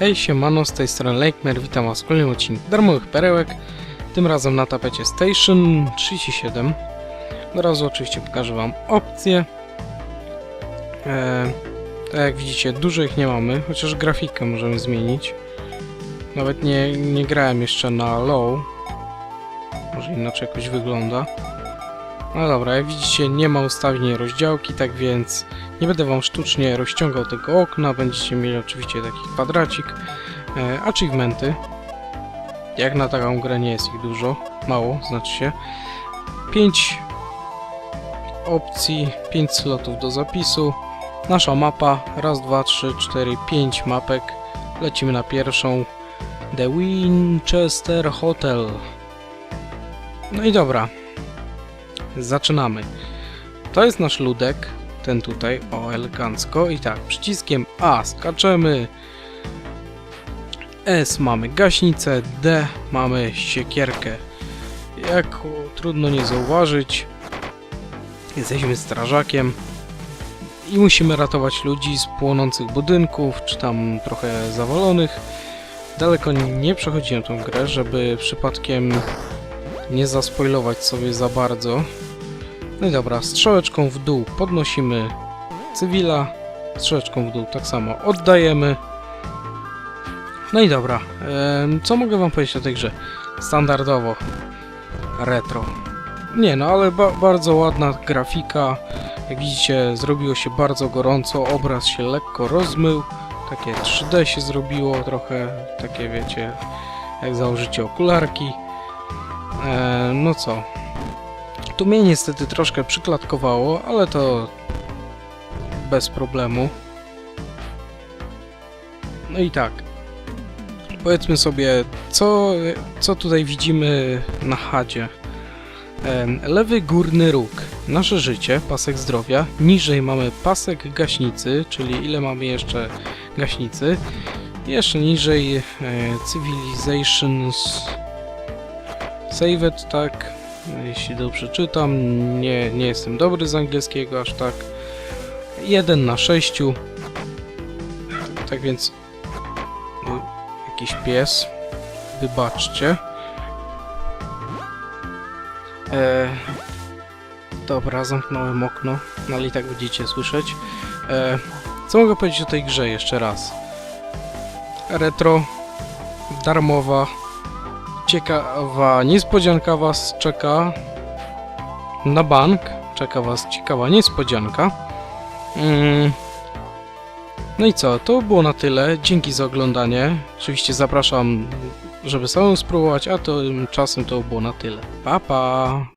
Hej, siemano, z tej strony Lakemare, witam was w kolejnym odcinku Darmowych Perełek. Tym razem na tapecie Station 37. Od razu oczywiście pokażę wam opcje. E, tak jak widzicie, dużo ich nie mamy, chociaż grafikę możemy zmienić. Nawet nie, nie grałem jeszcze na low. Może inaczej jakoś wygląda. No dobra, jak widzicie nie ma ustawień rozdziałki, tak więc nie będę wam sztucznie rozciągał tego okna, będziecie mieli oczywiście taki kwadracik. E, achievementy. Jak na taką grę nie jest ich dużo, mało znaczy się. 5 opcji, 5 slotów do zapisu. Nasza mapa, raz, dwa, trzy, cztery, pięć mapek. Lecimy na pierwszą. The Winchester Hotel. No i dobra. Zaczynamy. To jest nasz ludek, ten tutaj, o elegancko. I tak, przyciskiem A skaczemy. S mamy gaśnicę, D mamy siekierkę. Jak trudno nie zauważyć, jesteśmy strażakiem i musimy ratować ludzi z płonących budynków, czy tam trochę zawalonych. Daleko nie przechodziłem tą grę, żeby przypadkiem nie zaspoilować sobie za bardzo. No i dobra, strzałeczką w dół podnosimy cywila, strzałeczką w dół tak samo oddajemy. No i dobra, co mogę wam powiedzieć o tej grze? Standardowo, retro. Nie no, ale ba bardzo ładna grafika. Jak widzicie, zrobiło się bardzo gorąco, obraz się lekko rozmył. Takie 3D się zrobiło trochę, takie wiecie, jak założycie okularki. E, no co, tu mnie niestety troszkę przyklatkowało, ale to bez problemu. No i tak. Powiedzmy sobie, co, co tutaj widzimy na chadzie. Em, Lewy górny róg. Nasze życie, pasek zdrowia. Niżej mamy pasek gaśnicy, czyli ile mamy jeszcze gaśnicy. Jeszcze niżej e, Civilizations Saved, tak jeśli dobrze czytam. Nie, nie jestem dobry z angielskiego aż tak. 1 na 6. Tak więc no, jakiś pies. Wybaczcie. E, dobra, zamknąłem okno, no ale i tak będziecie słyszeć. E, co mogę powiedzieć o tej grze jeszcze raz? Retro, darmowa, ciekawa niespodzianka Was czeka na bank. Czeka Was ciekawa niespodzianka. Mm. No i co, to było na tyle. Dzięki za oglądanie. Oczywiście zapraszam, żeby samemu spróbować, a tymczasem to było na tyle. Pa, pa!